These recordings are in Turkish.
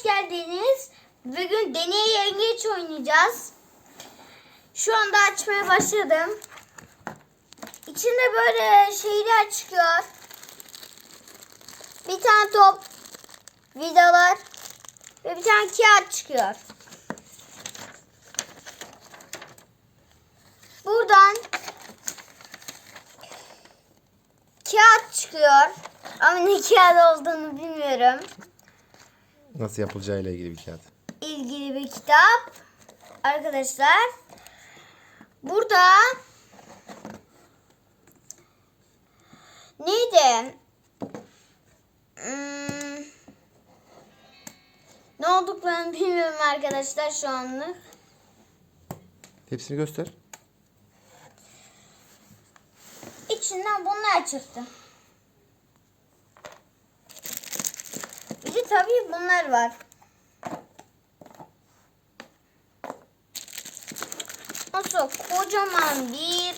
hoş geldiniz. Bugün deney yengeç oynayacağız. Şu anda açmaya başladım. İçinde böyle şeyler çıkıyor. Bir tane top, vidalar ve bir tane kağıt çıkıyor. Buradan kağıt çıkıyor. Ama ne kağıt olduğunu bilmiyorum. Nasıl yapılacağıyla ilgili bir kağıt. ilgili bir kitap. Arkadaşlar burada neydi? Hmm, ne olduklarını bilmiyorum arkadaşlar şu anlık. Hepsini göster. İçinden bunlar çıktı. Tabii bunlar var. Nasıl kocaman bir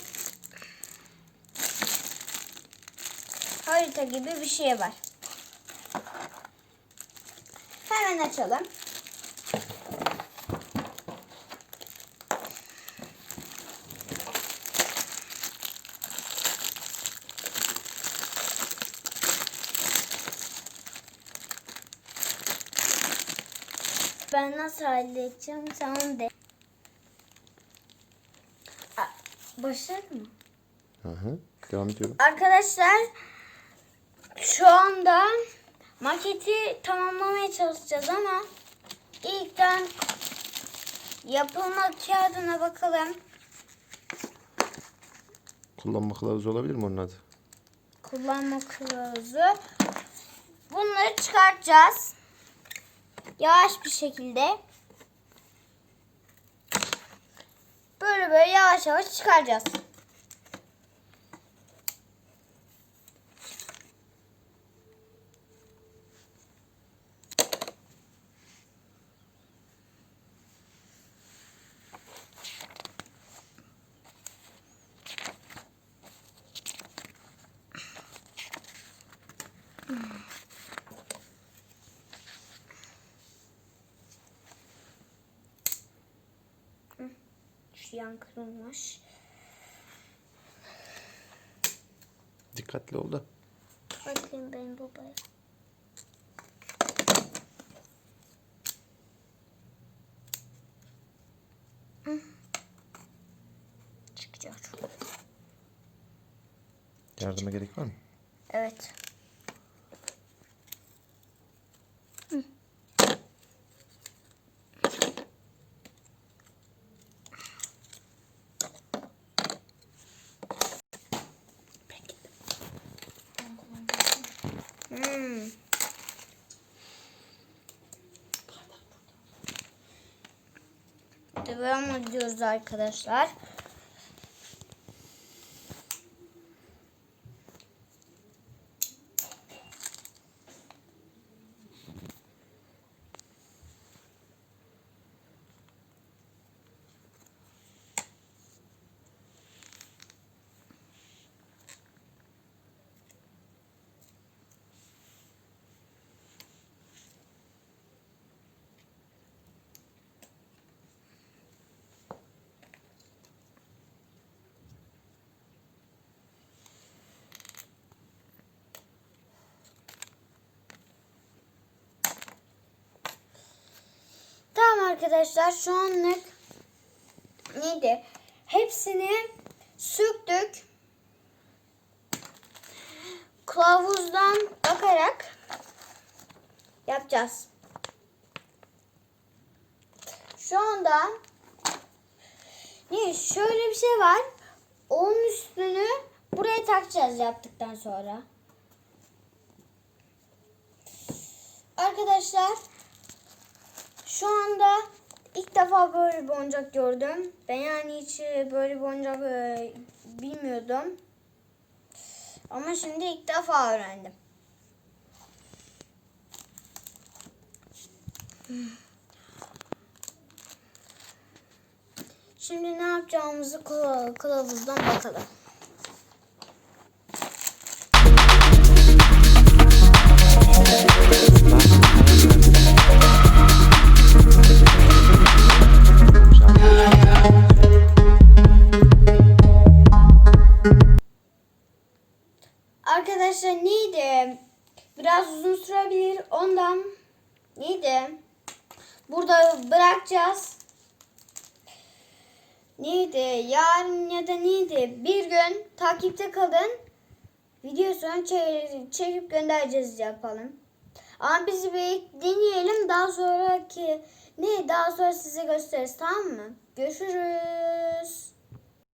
harita gibi bir şey var. Hemen açalım. Ben nasıl halledeceğim sen de. Başladı mı? Hı hı. Devam ediyorum. Arkadaşlar şu anda maketi tamamlamaya çalışacağız ama ilkten yapılma kağıdına bakalım. Kullanma kılavuzu olabilir mi onun adı? Kullanma kılavuzu. Bunları çıkartacağız. Yavaş bir şekilde. Böyle böyle yavaş yavaş çıkaracağız. Şu yan kırılmış. Dikkatli ol da. Bakayım benim babaya. Çıkacak. Yardıma gerek var mı? Evet. Hmm. Devam ediyoruz arkadaşlar. Tamam arkadaşlar şu anlık neydi? Hepsini söktük. Kılavuzdan bakarak yapacağız. Şu anda ne şöyle bir şey var. Onun üstünü buraya takacağız yaptıktan sonra. Arkadaşlar şu anda ilk defa böyle bir gördüm. Ben yani hiç böyle bir e, bilmiyordum. Ama şimdi ilk defa öğrendim. Şimdi ne yapacağımızı kıla- kılavuzdan bakalım. Biraz uzun sürebilir. Ondan neydi? Burada bırakacağız. Neydi? Yarın ya da neydi? Bir gün takipte kalın. Videosunu çe- çekip göndereceğiz yapalım. Ama bizi bir deneyelim. Daha sonraki ne? Daha sonra size gösteririz tamam mı? Görüşürüz.